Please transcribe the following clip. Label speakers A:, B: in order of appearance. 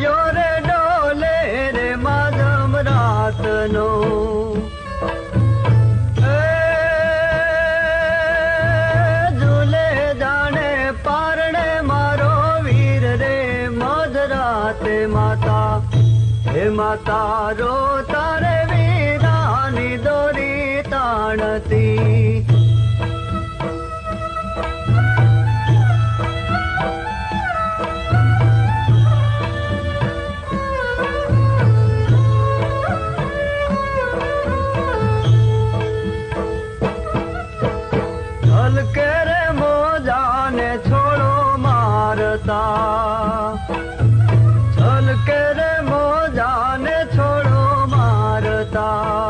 A: જોરે ડોલે રે માધમ રાતનો. માતા. હે માતા રો તારે વીરાની દોરી તાણતી. લાલ કરે મોજાને છોડો મારતા? છલ કરે મોજાને છોડો મારતા?